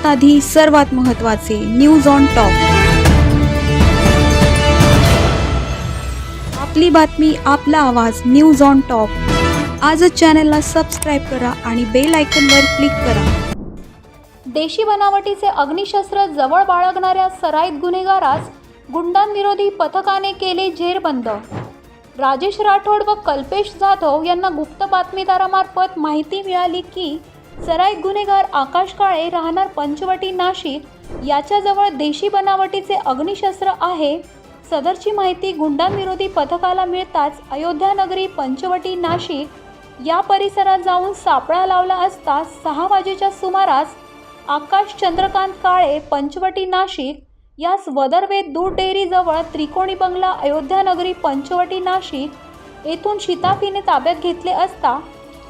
सर्वात आधी सर्वात महत्त्वाचे न्यूज ऑन टॉप आपली बातमी आपला आवाज न्यूज ऑन टॉप आजच चॅनलला सबस्क्राईब करा आणि बेल आयकनवर क्लिक करा. देशी बनावटीचे अग्निशस्त्र जवळ बाळगणाऱ्या सराईत गुन्हेगारास गुंडांविरोधी पथकाने केले जेरबंद. राजेश राठोड व कल्पेश जाधव यांना गुप्त बातमीदारामार्फत माहिती मिळाली की सराईत गुन्हेगार आकाश काळे राहणार पंचवटी नाशिक. याच्याजवळ देशी बनावटीचे अग्निशस्त्र आहे. सदरची माहिती गुंडांविरोधी पथकाला मिळताच अयोध्यानगरी पंचवटी नाशिक. या परिसरात जाऊन सापळा लावला असता सहा वाजेच्या सुमारास आकाश चंद्रकांत काळे पंचवटी नाशिक. यास वदरवे दूध डेअरीजवळ त्रिकोणी बंगला अयोध्यानगरी पंचवटी नाशिक. येथून शिताफीने ताब्यात घेतले असता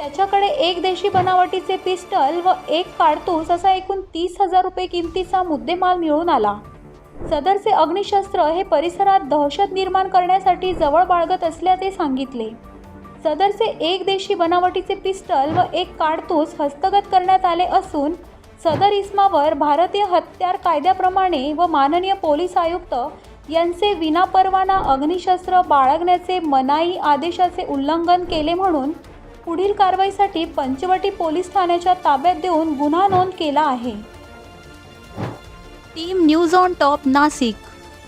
त्याच्याकडे एक देशी बनावटीचे पिस्टल व एक काडतूस असा एकूण तीस हजार रुपये किमतीचा मुद्देमाल मिळून आला. सदरचे अग्निशस्त्र हे परिसरात दहशत निर्माण करण्यासाठी जवळ बाळगत असल्याचे सांगितले. सदरचे एक देशी बनावटीचे पिस्टल व एक काडतूस हस्तगत करण्यात आले असून सदर इस्मावर भारतीय हत्यार कायद्याप्रमाणे व माननीय पोलीस आयुक्त यांचे विनापरवाना अग्निशस्त्र बाळगण्याचे मनाई आदेशाचे उल्लंघन केले म्हणून पुढील कारवाईसाठी पंचवटी पोलीस ठाण्याच्या ताब्यात देऊन गुन्हा नोंद केला आहे. Team news on top Nashik.